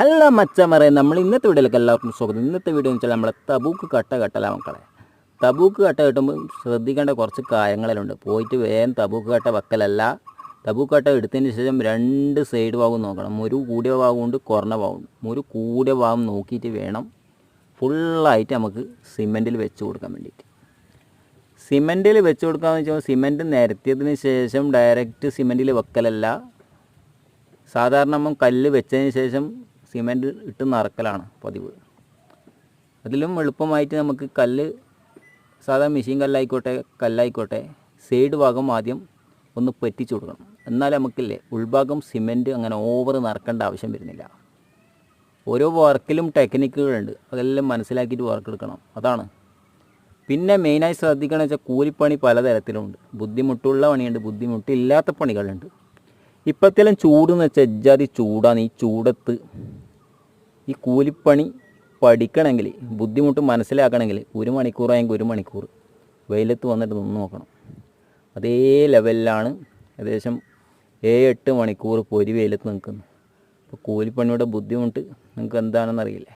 Hello മച്ചമറെ നമ്മൾ ഇന്നത്തെ വീഡിയോയിലേക്ക് എല്ലാവർക്കും സ്വാഗതം. ഇന്നത്തെ വീഡിയോ എന്ന് വെച്ചാൽ നമ്മളെ തബൂക്ക് കട്ട കെട്ടല മക്കളെ. തബൂക്ക് കട്ട കെട്ടുമ്പോൾ ശ്രദ്ധിക്കേണ്ട കുറച്ച് കാര്യങ്ങളിലുണ്ട്. പോയിട്ട് വേഗം തബൂക്ക് കട്ട വെക്കലല്ല. തബൂക്ക് കട്ട എടുത്തതിന് ശേഷം രണ്ട് സൈഡ് ഭാഗം നോക്കണം. മുരു കൂടിയ ഭാഗമുണ്ട് കുറഞ്ഞ ഭാഗമുണ്ട് മുരു കൂടിയ ഭാഗം നോക്കിയിട്ട് വേണം ഫുള്ളായിട്ട് നമുക്ക് സിമെന്റിൽ വെച്ച് കൊടുക്കാൻ വേണ്ടിയിട്ട്. സിമെന്റിൽ വെച്ച് കൊടുക്കാമെന്ന് വെച്ചാൽ സിമെന്റ് നിരത്തിയതിന് ശേഷം ഡയറക്റ്റ് സിമെന്റിൽ വെക്കലല്ല. സാധാരണ നമ്മൾ കല്ല് വെച്ചതിന് ശേഷം സിമെന്റ് ഇട്ട് നിറക്കലാണ് പതിവ്. അതിലും എളുപ്പമായിട്ട് നമുക്ക് കല്ല് സാധാ മെഷീൻ കല്ലായിക്കോട്ടെ കല്ലായിക്കോട്ടെ സൈഡ് ഭാഗം ആദ്യം ഒന്ന് പറ്റിച്ചു കൊടുക്കണം. എന്നാൽ നമുക്കില്ലേ ഉൾഭാഗം സിമെന്റ് അങ്ങനെ ഓവർ നിറക്കേണ്ട ആവശ്യം വരുന്നില്ല. ഓരോ വർക്കിലും ടെക്നിക്കുകളുണ്ട് അതെല്ലാം മനസ്സിലാക്കിയിട്ട് വർക്ക് എടുക്കണം അതാണ്. പിന്നെ മെയിനായി ശ്രദ്ധിക്കണം വെച്ചാൽ കൂലിപ്പണി പലതരത്തിലുണ്ട്. ബുദ്ധിമുട്ടുള്ള പണിയുണ്ട് ബുദ്ധിമുട്ടില്ലാത്ത പണികളുണ്ട്. ഇപ്പോഴത്തെല്ലാം ചൂടെന്ന് വെച്ചാൽ എജ്ജാതി ചൂടാണ്. ഈ ചൂടത്ത് ഈ കൂലിപ്പണി പഠിക്കണമെങ്കിൽ ബുദ്ധിമുട്ട് മനസ്സിലാക്കണമെങ്കിൽ ഒരു മണിക്കൂറായെങ്കിൽ ഒരു മണിക്കൂർ വെയിലത്ത് വന്നിട്ട് നിന്ന് നോക്കണം. അതേ ലെവലിലാണ് ഏകദേശം ഏഴ് എട്ട് മണിക്കൂർ പൊരി വെയിലത്ത് നിൽക്കുന്നത്. അപ്പോൾ കൂലിപ്പണിയുടെ ബുദ്ധിമുട്ട് നിങ്ങൾക്ക് എന്താണെന്ന് അറിയില്ലേ